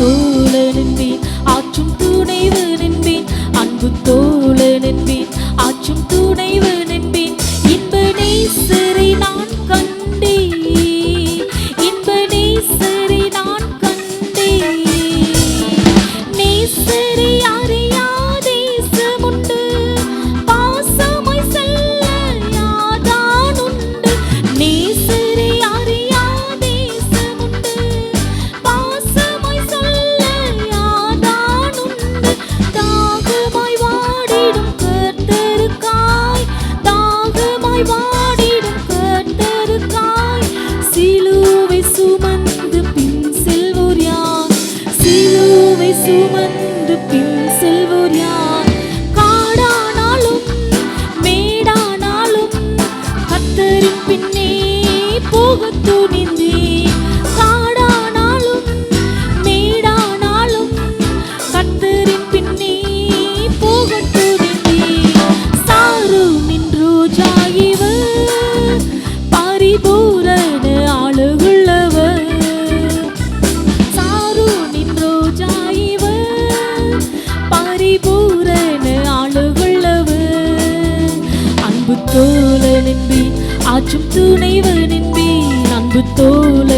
தோழன் என்பேன் ஆற்றும் துணைவன் என்பேன் அன்பு தோழன் என்பேன் ஆற்றும் துணைவன் என்பேன் இன்பனை சிறை நான் கண்டேன். இன்பனை சிறை தோழனின்பி ஆற்றும் துணைவனின்பி அன்பு தோழ